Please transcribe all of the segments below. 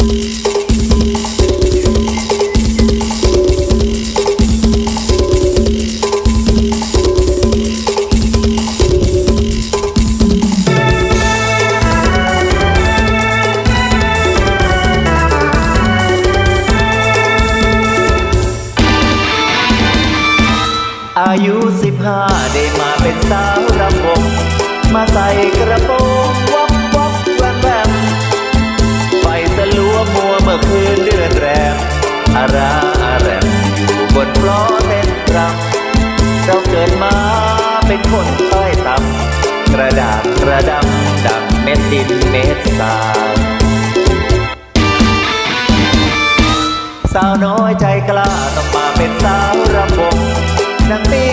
อายุสิบห้าได้มาเป็นสาวรำวงมาใส่กระโปรง ราอาแรมอยู่บนฟลอเต้นรำเราเกิดมาเป็นคนใต้ต่ำกระดาษกระดำดังเม็ดดินเม็ดทรายสาวน้อยใจกล้าต้องมาเป็นสาวรำวงนางตี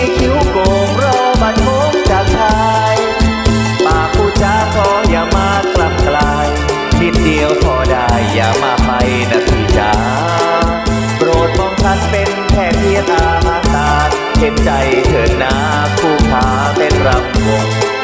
เป็นแค่เพียงอาสารตาเห็นใจเถิดนาคู่ขาเป็นรำวง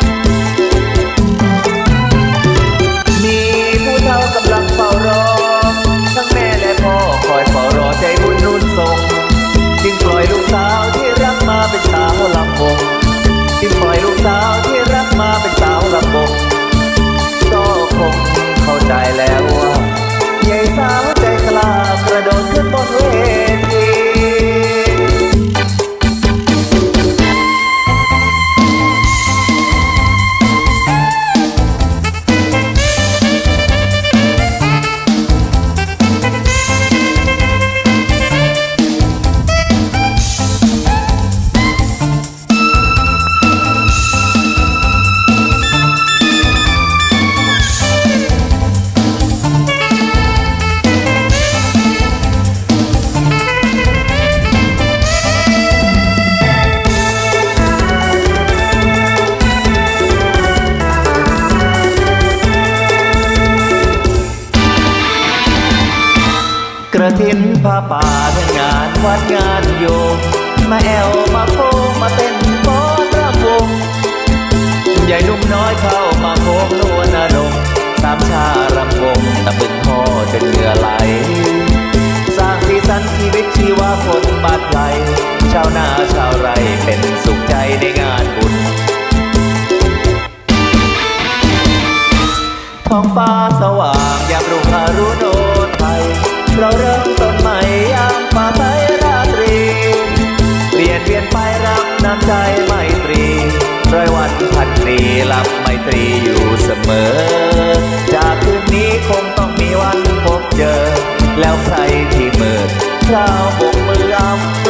กระถินผ้าป่าเทศงงานวัดงานโยมมาแอวมาโคมาเต้นฟ้อนรำวงใหญ่นุ่มน้อยเข้ามาโคมนวลอารมณ์สามชารำวงตะบึงพ่อจนเหงื่อไหล สร้างสีสันชีวิตชีวาคนบาดไหลชาวนาชาวไร่เป็นสุขใจในงานบุญท้องฟ้าสว่างยามรุ่งอรุณโเราเริ่มต้นใหม่ยามป่าใสราตรีเปลี่ยนเปลี่ยนไปรับน้ำใจไม่ตรีร้อยวันพันปีรับไม่ตรีอยู่เสมอ จากคืนนี้คงต้องมีวันพบเจอ แล้วใครที่เมิดคราวบกมืออ้ำ